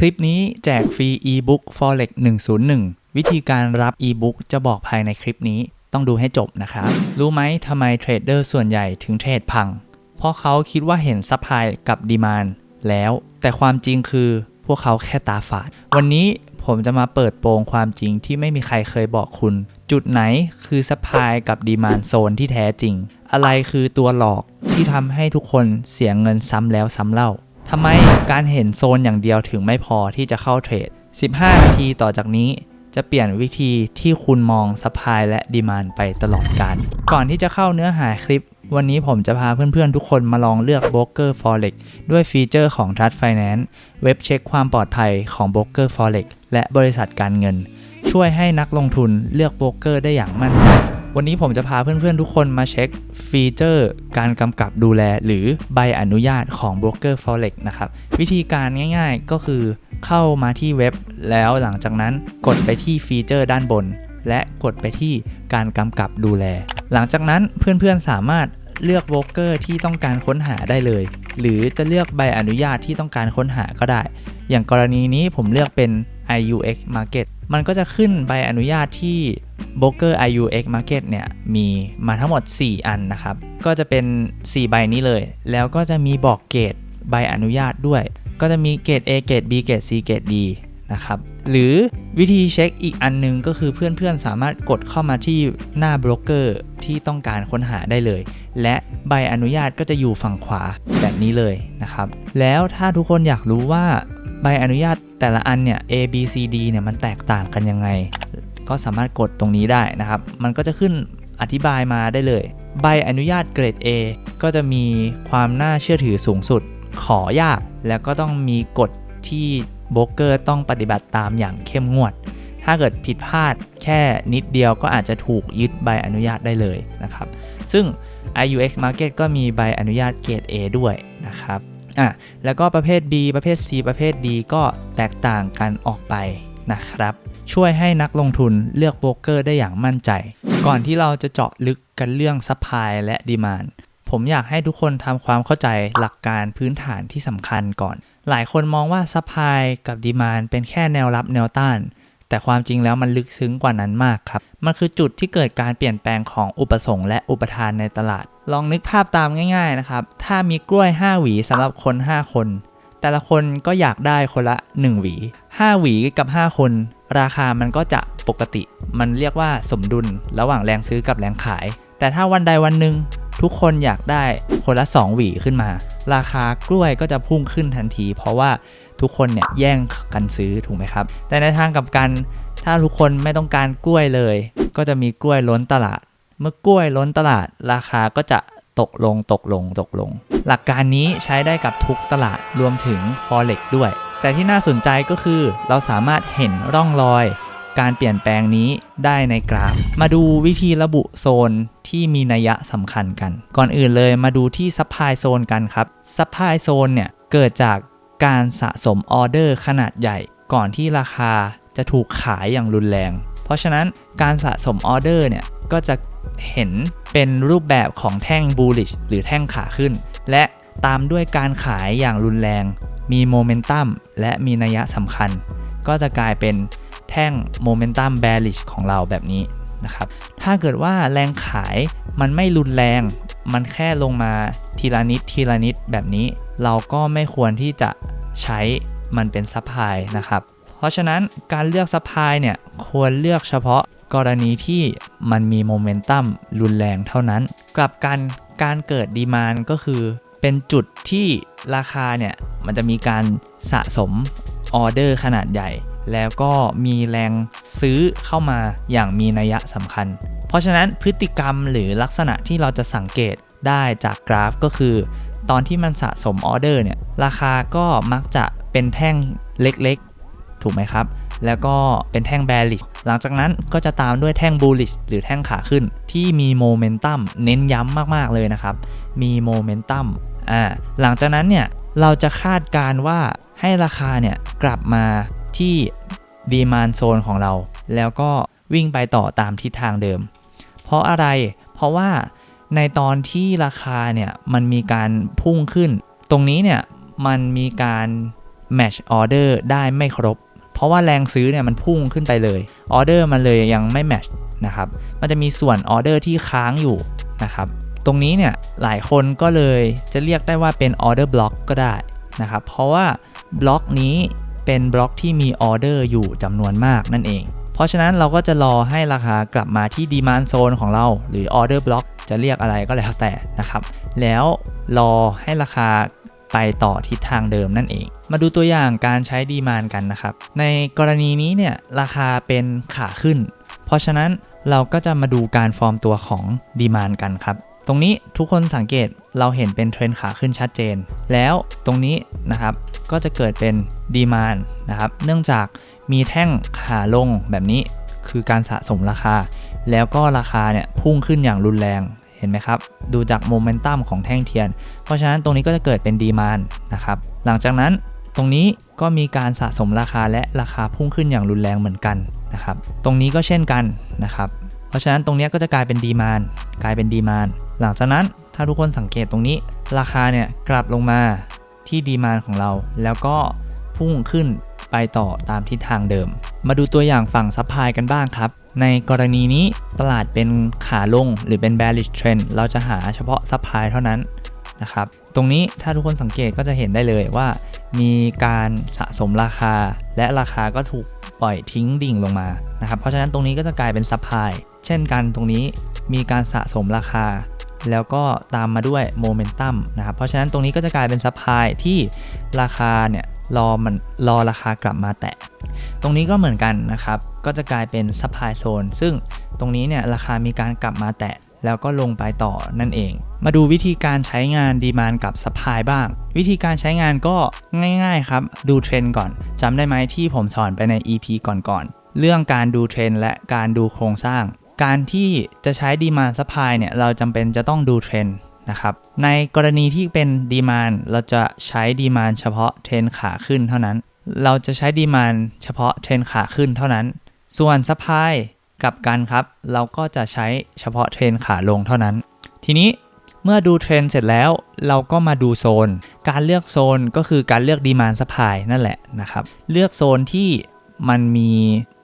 คลิปนี้แจกฟรี e-book forex 101 วิธีการรับ e-book จะบอกภายในคลิปนี้ต้องดูให้จบนะครับ รู้ไหมทำไมเทรดเดอร์ส่วนใหญ่ถึงเทรดพัง เพราะเขาคิดว่าเห็นซัพพลายกับดีมานแล้ว แต่ความจริงคือพวกเขาแค่ตาฝาด วันนี้ผมจะมาเปิดโปงความจริงที่ไม่มีใครเคยบอกคุณ จุดไหนคือซัพพลายกับดีมานโซนที่แท้จริง อะไรคือตัวหลอกที่ทำให้ทุกคนเสียเงินซ้ำแล้วซ้ำเล่า ทำไมการเห็นโซนอย่างเดียวถึงไม่พอที่จะเข้าเทรด 15 นาทีต่อจากนี้จะเปลี่ยนวิธีที่คุณมองซัพพลายและดีมานไปตลอดการ ก่อนที่จะเข้าเนื้อหาคลิป วันนี้ผมจะพาเพื่อนๆ ทุกคนมาลองเลือก Broker Forex ด้วยฟีเจอร์ของ Trust Finance เว็บเช็คความปลอดภัยของ Broker Forex และบริษัทการเงิน ช่วยให้นักลงทุนเลือกโบรกเกอร์ได้อย่างมั่นใจ วันนี้ผมจะพาเพื่อนๆ ทุกคนมาเช็คฟีเจอร์ การกำกับดูแลหรือใบอนุญาตของโบรกเกอร์ Forex นะครับ วิธีการง่ายๆก็คือเข้ามาที่เว็บ แล้วหลังจากนั้นกดไปที่ฟีเจอร์ด้านบน และกดไปที่การกำกับดูแล หลังจากนั้นเพื่อนๆสามารถเลือกโบรกเกอร์ที่ต้องการค้นหาได้เลย หรือจะเลือกใบอนุญาตที่ต้องการค้นหาก็ได้ อย่างกรณีนี้ผมเลือกเป็น IUX Market มันก็จะขึ้นใบอนุญาตที่ Broker IUX Market เนี่ยมีมาทั้งหมด 4 อันนะครับ ก็จะเป็น 4 ใบนี้เลย แล้วก็จะมีบอกเกรดใบอนุญาตด้วย ก็จะมีเกรด A เกรด B เกรด C เกรด D นะครับหรือวิธีเช็คอีกอันนึงก็คือเพื่อนๆ สามารถกดเข้ามาที่หน้าโบรกเกอร์ที่ต้องการค้นหาได้เลย และใบอนุญาตก็จะอยู่ฝั่งขวาแบบนี้เลยนะครับ แล้วถ้าทุกคนอยากรู้ว่า ใบอนุญาตแต่ละอันเนี่ย A B C D เนี่ยมันแตกต่างกันยังไง ก็สามารถกดตรงนี้ได้นะครับ มันก็จะขึ้นอธิบายมาได้เลย ใบอนุญาตเกรด A ก็จะมีความน่าเชื่อถือสูงสุด ขอยาก แล้วก็ต้องมีกฎที่โบรกเกอร์ต้องปฏิบัติตามอย่างเข้มงวด ถ้าเกิดผิดพลาดแค่นิดเดียวก็อาจจะถูกยึดใบอนุญาตได้เลยนะครับ ซึ่ง IUX Market ก็มีใบอนุญาตเกรด A ด้วยนะครับ อะแล้วก็ประเภท B ประเภท C ประเภท D ก็แตกต่างกันออกไปนะครับ ช่วยให้นักลงทุนเลือกโบรกเกอร์ได้อย่างมั่นใจ ก่อนที่เราจะเจาะลึกกันเรื่องซัพพลายและดีมานผมอยากให้ทุกคนทำความเข้าใจหลักการพื้นฐานที่สำคัญก่อน หลายคนมองว่าซัพพลายกับดีมานเป็นแค่แนวรับแนวต้าน แต่ความจริงแล้วมันลึกซึ้งกว่านั้นมากครับ มันคือจุดที่เกิดการเปลี่ยนแปลงของอุปสงค์และอุปทานในตลาด ลองนึกภาพตามง่าย ๆนะครับ ถ้ามีกล้วย 5 หวีสำหรับคน 5 คน แต่ละคนก็อยากได้คนละ 1 หวี 5 หวีกับ 5 คน ราคามันก็จะปกติ มันเรียกว่าสมดุลระหว่างแรงซื้อกับแรงขาย แต่ถ้าวันใดวันหนึ่งทุกคนอยากได้คนละ 2 หวีขึ้นมา ราคากล้วยก็จะพุ่งขึ้นทันที เพราะว่าทุกคนเนี่ยแย่งกันซื้อถูกไหมครับ แต่ในทางกลับกันถ้าทุกคนไม่ต้องการกล้วยเลย ก็จะมีกล้วยล้นตลาด เมื่อกล้วยล้นตลาด ราคาก็จะตกลงตกลงตกลง หลักการนี้ใช้ได้กับทุกตลาดรวมถึง Forex ด้วย แต่ที่น่าสนใจก็คือเราสามารถเห็นร่องรอย การเปลี่ยนแปลงนี้ได้ในกราฟ มาดูวิธีระบุโซนที่มีนัยสำคัญกัน ก่อนอื่นเลยมาดูที่ซัพพลายโซนกันครับซัพพลายโซนเนี่ยเกิดจากการสะสมออเดอร์ขนาดใหญ่ ก่อนที่ราคาจะถูกขายอย่างรุนแรง เพราะฉะนั้นการสะสมออเดอร์เนี่ยก็จะเห็นเป็นรูปแบบของแท่ง bullish หรือแท่งขาขึ้น และตามด้วยการขายอย่างรุนแรง มีโมเมนตัมและมีนัยสำคัญ ก็จะกลายเป็น แท่งโมเมนตัม bearish ของเราแบบนี้นะครับ ถ้าเกิดว่าแรงขายมันไม่รุนแรง มันแค่ลงมาทีละนิดทีละนิดแบบนี้ เราก็ไม่ควรที่จะใช้มันเป็นซัพพลายนะครับ เพราะฉะนั้นการเลือกซัพพลายเนี่ยควรเลือกเฉพาะกรณีที่มันมีโมเมนตัมรุนแรงเท่านั้น กลับกันการเกิดดีมานก็คือ เป็นจุดที่ราคาเนี่ยมันจะมีการสะสมออเดอร์ขนาดใหญ่ แล้วก็มีแรงซื้อเข้ามาอย่างมีนัยสำคัญ เพราะฉะนั้นพฤติกรรมหรือลักษณะที่เราจะสังเกตได้จากกราฟก็คือ ตอนที่มันสะสมออเดอร์เนี่ยราคาก็มักจะเป็นแท่งเล็กๆ ถูกไหมครับ แล้วก็เป็นแท่ง bearish หลังจากนั้นก็จะตามด้วยแท่ง bullish หรือแท่งขาขึ้น ที่มีโมเมนตัมเน้นย้ำมากๆเลยนะครับ มีโมเมนตัม อ่าหลังจากนั้นเนี่ยเราจะคาดการว่าให้ราคาเนี่ยกลับมาที่ดีมานโซนของเรา แล้วก็วิ่งไปต่อตามทิศทางเดิม เพราะอะไรเพราะว่าในตอนที่ราคาเนี่ยมันมีการพุ่งขึ้น ตรงนี้เนี่ยมันมีการ match order ได้ไม่ครบ เพราะว่าแรงซื้อเนี่ยมันพุ่งขึ้นไปเลยออเดอร์มันเลยยังไม่ match นะครับ มันจะมีส่วนออเดอร์ที่ค้างอยู่นะครับ ตรงนี้เนี่ยหลายคนก็เลยจะเรียกได้ว่าเป็นออเดอร์บล็อกก็ได้นะครับ เพราะว่าบล็อกนี้เป็นบล็อกที่มีออเดอร์อยู่จำนวนมากนั่นเอง เพราะฉะนั้นเราก็จะรอให้ราคากลับมาที่ดีมานโซนของเรา หรือออเดอร์บล็อกจะเรียกอะไรก็แล้วแต่นะครับ แล้วรอให้ราคาไปต่อทิศทางเดิมนั่นเอง มาดูตัวอย่างการใช้ดีมานกันนะครับ ในกรณีนี้เนี่ยราคาเป็นขาขึ้น เพราะฉะนั้นเราก็จะมาดูการฟอร์มตัวของดีมานกันครับ ตรงนี้ทุกคนสังเกตเราเห็นเป็นเทรนขาขึ้นชัดเจน แล้วตรงนี้นะครับก็จะเกิดเป็นดีมานนะครับ เนื่องจากมีแท่งขาลงแบบนี้คือการสะสมราคา แล้วก็ราคาเนี่ยพุ่งขึ้นอย่างรุนแรงเห็นไหมครับ ดูจากโมเมนตัมของแท่งเทียน เพราะฉะนั้นตรงนี้ก็จะเกิดเป็นดีมานนะครับ หลังจากนั้นตรงนี้ก็มีการสะสมราคาและราคาพุ่งขึ้นอย่างรุนแรงเหมือนกันนะครับ ตรงนี้ก็เช่นกันนะครับ เพราะฉะนั้นตรงนี้ก็จะกลายเป็นดีมานกลายเป็นดีมานหลังจากนั้นถ้าทุกคนสังเกตตรงนี้ ราคาเนี่ยกลับลงมาที่ดีมานของเรา แล้วก็พุ่งขึ้นไปต่อตามทิศทางเดิม มาดูตัวอย่างฝั่งซัพพลายกันบ้างครับ ในกรณีนี้ตลาดเป็นขาลงหรือเป็น bearish trend เราจะหาเฉพาะซัพพลายเท่านั้นนะครับ ตรงนี้ถ้าทุกคนสังเกตก็จะเห็นได้เลยว่า มีการสะสมราคา และราคาก็ถูกปล่อยทิ้งดิ่งลงมานะครับ เพราะฉะนั้นตรงนี้ก็จะกลายเป็นซัพพลาย เช่นกันตรงนี้มีการสะสมราคา แล้วก็ตามมาด้วยโมเมนตัมนะครับ เพราะฉะนั้นตรงนี้ก็จะกลายเป็นซัพพลายที่ราคาเนี่ยรอมันรอราคากลับมาแตะ ตรงนี้ก็เหมือนกันนะครับ ก็จะกลายเป็นซัพพลายโซนซึ่งตรงนี้เนี่ยราคามีการกลับมาแตะแล้วก็ลงไปต่อนั่นเอง มาดูวิธีการใช้งานดีมานกับซัพพลายบ้าง วิธีการใช้งานก็ง่ายๆครับ ดูเทรนก่อนจำได้ไหมที่ผมสอนไปใน EP ก่อนๆเรื่องการดูเทรนและการดูโครงสร้าง การที่จะใช้ดีมานซัพพลายเนี่ยเราจำเป็นจะต้องดูเทรนด์นะครับ ในกรณีที่เป็นดีมานเราจะใช้ดีมานเฉพาะเทรนขาขึ้นเท่านั้น เราจะใช้ดีมานเฉพาะเทรนขาขึ้นเท่านั้น ส่วนซัพพลายกับกันครับ เราก็จะใช้เฉพาะเทรนขาลงเท่านั้น ทีนี้เมื่อดูเทรนเสร็จแล้วเราก็มาดูโซน การเลือกโซนก็คือการเลือกดีมานซัพพลายนั่นแหละนะครับ เลือกโซนที่มันมี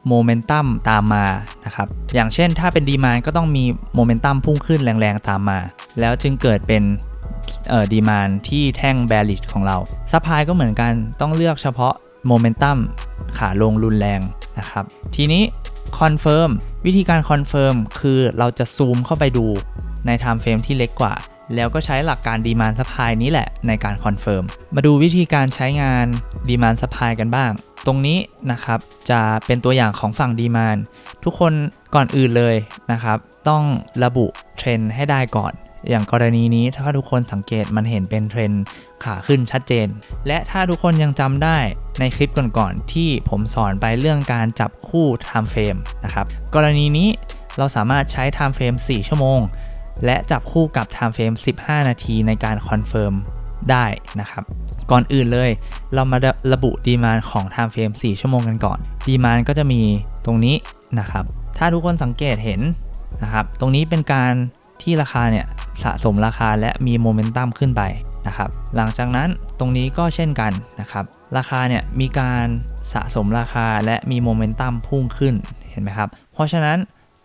โมเมนตัมตามมานะครับอย่างเช่นถ้าเป็นดีมานก็ต้องมีโมเมนตัมพุ่งขึ้นแรงๆตามมา แล้วจึงเกิดเป็นเอ่อดีมานที่แท่งแบริชของเราซัพพลายก็เหมือนกันต้องเลือกเฉพาะโมเมนตัมขาลงรุนแรงนะครับทีนี้คอนเฟิร์มวิธีการคอนเฟิร์มคือเราจะซูมเข้าไปดูใน time frame ที่เล็กกว่า แล้วก็ใช้หลักการดีมานซัพพลายนี้แหละในการคอนเฟิร์มมาดูวิธีการใช้งานดีมานซัพพลายกันบ้าง ตรงนี้นะครับจะเป็นตัวอย่างของฝั่งดีมานทุกคนก่อนอื่นเลยนะครับ ต้องระบุเทรนด์ให้ได้ก่อน อย่างกรณีนี้ถ้าทุกคนสังเกตมันเห็นเป็นเทรนด์ขาขึ้นชัดเจน และถ้าทุกคนยังจำได้ในคลิปก่อนๆที่ผมสอนไปเรื่องการจับคู่ time frame นะครับ กรณีนี้เราสามารถใช้ time frame 4 ชั่วโมง และจับคู่กับ time frame 15 นาทีในการคอนเฟิร์ม ได้นะครับ ก่อนอื่นเลยเรามาระบุดีมานของ time frame 4 ชั่วโมงกันก่อนดีมานก็จะมีตรงนี้นะครับ ถ้าทุกคนสังเกตเห็นนะครับ ตรงนี้เป็นการที่ราคาเนี่ยสะสมราคาและมีโมเมนตัมขึ้นไปนะครับ หลังจากนั้นตรงนี้ก็เช่นกันนะครับ ราคาเนี่ยมีการสะสมราคาและมีโมเมนตัมพุ่งขึ้นเห็นไหมครับ เพราะฉะนั้น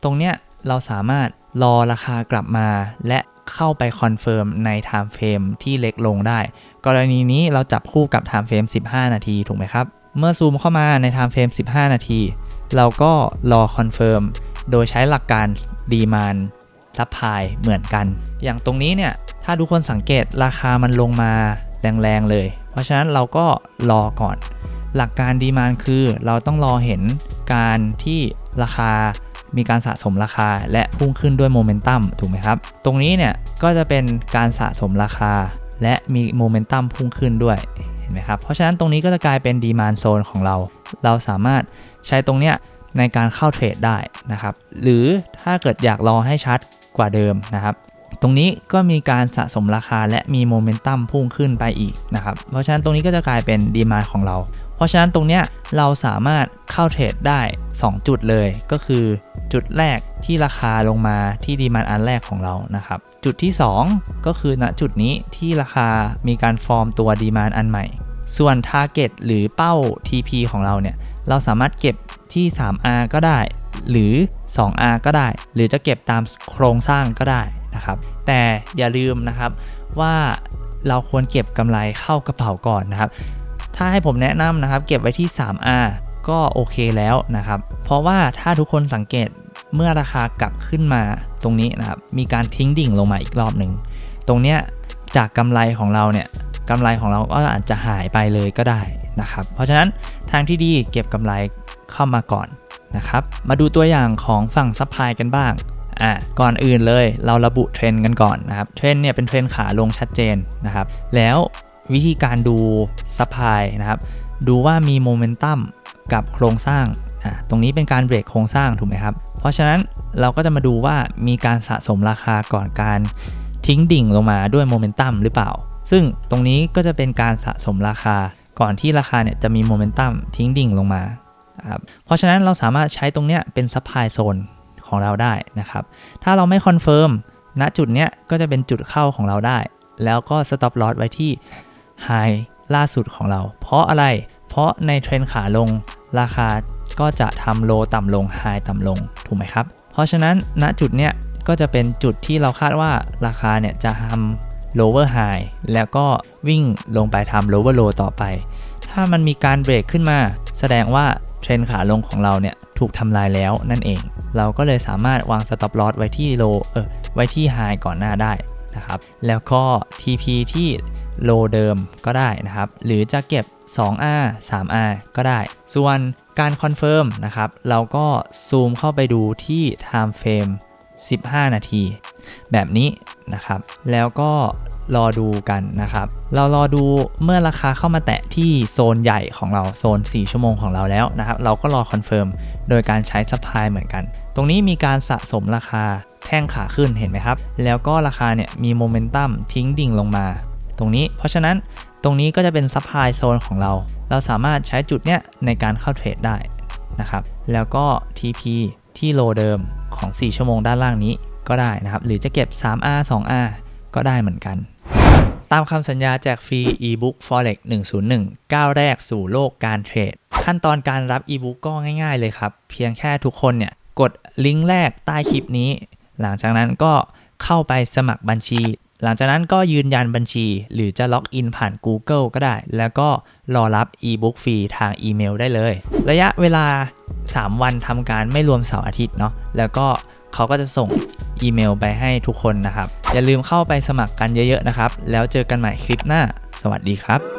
ตรงเนี้ยเราสามารถรอราคากลับมาและ เข้าไปคอนเฟิร์มใน Time Frame ที่เล็กลงได้ กรณีนี้เราจับคู่กับ Time Frame 15 นาทีถูกไหมครับ เมื่อซูมเข้ามาใน Time Frame 15 นาที เราก็รอคอนเฟิร์มโดยใช้หลักการดีมานซัพพลายเหมือนกัน อย่างตรงนี้เนี่ย ถ้าทุกคนสังเกตราคามันลงมาแรงๆเลย เพราะฉะนั้นเราก็รอก่อน หลักการดีมานคือเราต้องรอเห็นการที่ราคา มีการสะสมราคาและพุ่งขึ้นด้วยโมเมนตัมถูกไหมครับ ตรงนี้เนี่ยก็จะเป็นการสะสมราคา และมีโมเมนตัมพุ่งขึ้นด้วยเห็นไหมครับ เพราะฉะนั้นตรงนี้ก็จะกลายเป็นดีมานโซนของเรา เราสามารถใช้ตรงเนี้ยในการเข้าเทรดได้นะครับ หรือถ้าเกิดอยากรอให้ชัดกว่าเดิมนะครับ ตรงนี้ก็มีการสะสมราคาและมีโมเมนตัมพุ่งขึ้นไปอีกนะครับ เพราะฉะนั้นตรงนี้ก็จะกลายเป็นดีมาของเรา เพราะฉะนั้นตรงเนี้ยเราสามารถเข้าเทรดได้ 2 จุดเลยก็คือจุดแรกที่ราคาลงมาที่ดีมานอันแรกของเรานะครับ จุดที่ 2 ก็คือณจุดนี้ที่ราคามีการฟอร์มตัวดีมานอันใหม่ ส่วน Target หรือเป้า TP ของเราเนี่ยเราสามารถเก็บที่ 3R ก็ได้ หรือ 2R ก็ได้ หรือจะเก็บตามโครงสร้างก็ได้นะครับ แต่อย่าลืมนะครับว่าเราควรเก็บกำไรเข้ากระเป๋าก่อนนะครับ ถ้าให้ผมแนะนำนะครับ เก็บไว้ที่ 3R ก็โอเคแล้วนะครับ เพราะว่าถ้าทุกคนสังเกตเมื่อราคากลับขึ้นมาตรงนี้นะครับ มีการทิ้งดิ่งลงมาอีกรอบหนึ่ง ตรงเนี้ยจากกำไรของเราเนี่ยกำไรของเราก็อาจจะหายไปเลยก็ได้นะครับ เพราะฉะนั้นทางที่ดีเก็บกำไรเข้ามาก่อนนะครับ มาดูตัวอย่างของฝั่งซัพพลายกันบ้างอะก่อนอื่นเลยเราระบุเทรนด์กันก่อนนะครับ เทรนด์เนี่ยเป็นเทรนขาลงชัดเจนนะครับ แล้ว วิธีการดูซัพพลายนะครับ ดูว่ามีโมเมนตัมกับโครงสร้างอะตรงนี้เป็นการเบรกโครงสร้างถูกไหมครับ เพราะฉะนั้นเราก็จะมาดูว่ามีการสะสมราคาก่อนการทิ้งดิ่งลงมาด้วยโมเมนตัมหรือเปล่า ซึ่งตรงนี้ก็จะเป็นการสะสมราคาก่อนที่ราคาเนี่ยจะมีโมเมนตัมทิ้งดิ่งลงมาครับเพราะฉะนั้นเราสามารถใช้ตรงเนี้ยเป็นซัพพลายโซนของเราได้นะครับ ถ้าเราไม่คอนเฟิร์มณจุดเนี้ยก็จะเป็นจุดเข้าของเราได้ แล้วก็สต็อปลอสไว้ที่ ไฮล่าสุดของเรา เพราะอะไร เพราะในเทรนขาลงราคาก็จะทำโลต่ำลงไฮต่ำลงถูกไหมครับ เพราะฉะนั้นณจุดเนี้ยก็จะเป็นจุดที่เราคาดว่าราคาเนี่ยจะทำ lower high แล้วก็วิ่งลงไปทำ lower low ต่อไป ถ้ามันมีการเบรกขึ้นมา แสดงว่าเทรนขาลงของเราเนี่ยถูกทำลายแล้วนั่นเอง เราก็เลยสามารถวาง stop loss ไว้ที่ low เออไว้ที่ high ก่อนหน้าได้นะครับ แล้วก็ TP ที่ low เดิมก็ได้นะครับ หรือจะเก็บ 2R 3R ก็ได้ ส่วนการคอนเฟิร์มนะครับ เราก็ซูมเข้าไปดูที่ time frame 15 นาที แบบนี้นะครับ แล้วก็รอดูกันนะครับ เรารอดูเมื่อราคาเข้ามาแตะที่โซนใหญ่ของเราโซน 4 ชั่วโมงของเราแล้วนะครับ เราก็รอคอนเฟิร์มโดยการใช้สปายเหมือนกัน ตรงนี้มีการสะสมราคาแท่งขาขึ้นเห็นไหมครับ แล้วก็ราคาเนี่ยมีโมเมนตัมทิ้งดิ่งลงมา ตรงนี้ เพราะฉะนั้นตรงนี้ก็จะเป็นซัพพลายโซนของเรา เราสามารถใช้จุดเนี้ยในการเข้าเทรดได้นะครับ แล้วก็ TP ที่โลเดิมของ 4 ชั่วโมงด้านล่างนี้ก็ได้นะครับ หรือจะเก็บ 3R 2R ก็ได้เหมือนกัน ตามคำสัญญาแจกฟรี e-book forex 101ก้าวแรกสู่โลกการเทรด ขั้นตอนการรับ e-book ก็ง่ายๆเลยครับ เพียงแค่ทุกคนเนี่ยกดลิงก์แรกใต้คลิปนี้ หลังจากนั้นก็เข้าไปสมัครบัญชี หลังจากนั้นก็ยืนยันบัญชี หรือจะล็อกอินผ่าน Google ก็ได้ แล้วก็รอรับอีบุ๊กฟรีทางอีเมลได้เลย ระยะเวลา 3 วันทำการไม่รวมเสาร์อาทิตย์เนาะแล้วก็เขาก็จะส่งอีเมลไปให้ทุกคนนะครับ อย่าลืมเข้าไปสมัครกันเยอะๆนะครับ แล้วเจอกันใหม่คลิปหน้า สวัสดีครับ